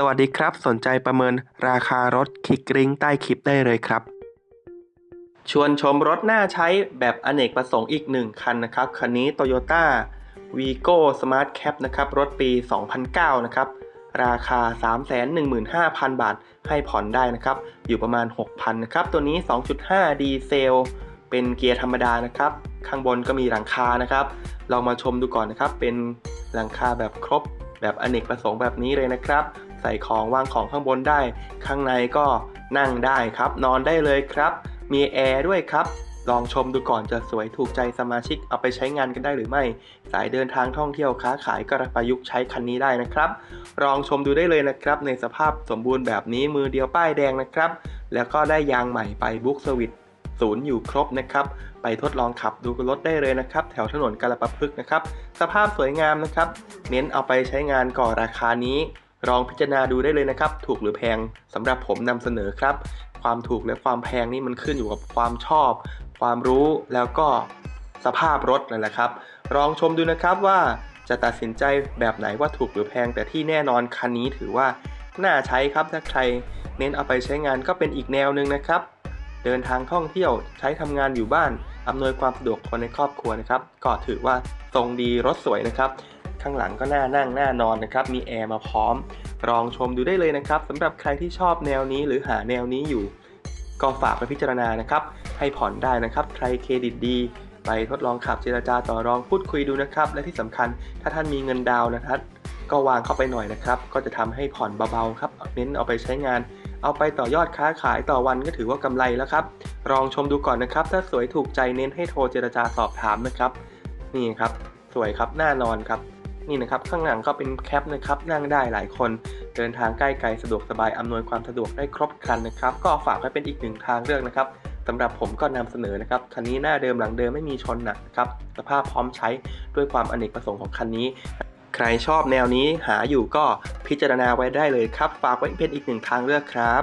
สวัสดีครับ สนใจประเมินราคารถคลิกลิงก์ใต้คลิปได้เลยครับ ชวนชมรถน่าใช้แบบอเนกประสงค์อีกหนึ่งคันนะครับ คันนี้ Toyota Vigo Smart Cap นะครับ รถปี 2009 นะครับ ราคา 315,000 บาทให้ผ่อนได้นะครับ อยู่ประมาณ 6,000 นะครับ ตัวนี้ 2.5 ดีเซล เป็นเกียร์ธรรมดานะครับ ข้างบนก็มีหลังคานะครับลองมาชมดูก่อนนะครับ เป็นหลังคาแบบครบแบบอเนกประสงค์แบบนี้เลยนะครับ ใส่ของวางของข้างบนได้ ข้างในก็นั่งได้ครับ นอนได้เลยครับ มีแอร์ด้วยครับ ลองชมดูก่อนจะสวยถูกใจสมาชิกเอาไปใช้งานกันได้หรือไม่ สายเดินทางท่องเที่ยวค้าขายก็ประยุกต์ใช้คันนี้ได้นะครับ ลองชมดูได้เลยนะครับ ในสภาพสมบูรณ์แบบนี้มือเดียวป้ายแดงนะครับ แล้วก็ได้ยางใหม่ไปบุ๊กสวิตศูนย์อยู่ครบนะครับ ไปทดลองขับดูรถได้เลยนะครับ แถวถนนกาลปะพฤกนะครับ สภาพสวยงามนะครับ เน้นเอาไปใช้งานก่อราคานี้ ลองพิจารณาดูได้เลยนะครับ ถูกหรือแพงสำหรับผมนำเสนอครับ ความถูกและความแพงนี่มันขึ้นอยู่กับความชอบ ความรู้แล้วก็สภาพรถนั่นแหละครับลองชมดูนะครับว่าจะตัดสินใจแบบไหนว่าถูกหรือแพง แต่ที่แน่นอนคันนี้ถือว่าน่าใช้ครับถ้าใครเน้นเอาไปใช้งานก็เป็นอีกแนวหนึ่งนะครับ เดินทางท่องเที่ยวใช้ทำงานอยู่บ้านอำนวยความสะดวกคนในครอบครัวนะครับ ก็ถือว่าทรงดีรถสวยนะครับ ข้างหลังก็น่านั่งน่านอนนะครับ มีแอร์มาพร้อม ลองชมดูได้เลยนะครับสำหรับใครที่ชอบแนวนี้หรือหาแนวนี้อยู่ ก็ฝากไปพิจารณานะครับ ให้ผ่อนได้นะครับ ใครเครดิตดี ไปทดลองขับเจรจาต่อรองพูดคุยดูนะครับ และที่สำคัญถ้าท่านมีเงินดาวน์นะครับก็วางเข้าไปหน่อยนะครับ ก็จะทำให้ผ่อนเบาๆครับ เน้นเอาไปใช้งาน เอาไปต่อยอดค้าขายต่อวันก็ถือว่ากำไรแล้วครับ ลองชมดูก่อนนะครับ ถ้าสวยถูกใจเน้นให้โทรเจรจาสอบถามนะครับ นี่ครับ สวยครับ น่านอนครับ นี่นะครับข้างหลังก็เป็นแคปนะครับนั่งได้หลายคน เดินทางใกล้ไกลสะดวกสบายอำนวยความสะดวกได้ครบครันนะครับ ก็ฝากไว้เป็นอีกหนึ่งทางเลือกนะครับสำหรับผมก็นำเสนอนะครับคันนี้หน้าเดิมหลังเดิมไม่มีชนหนักนะครับสภาพพร้อมใช้ด้วยความอเนกประสงค์ของคันนี้ ใครชอบแนวนี้หาอยู่ก็พิจารณาไว้ได้เลยครับ ฝากไว้เป็นอีกหนึ่งทางเลือกครับ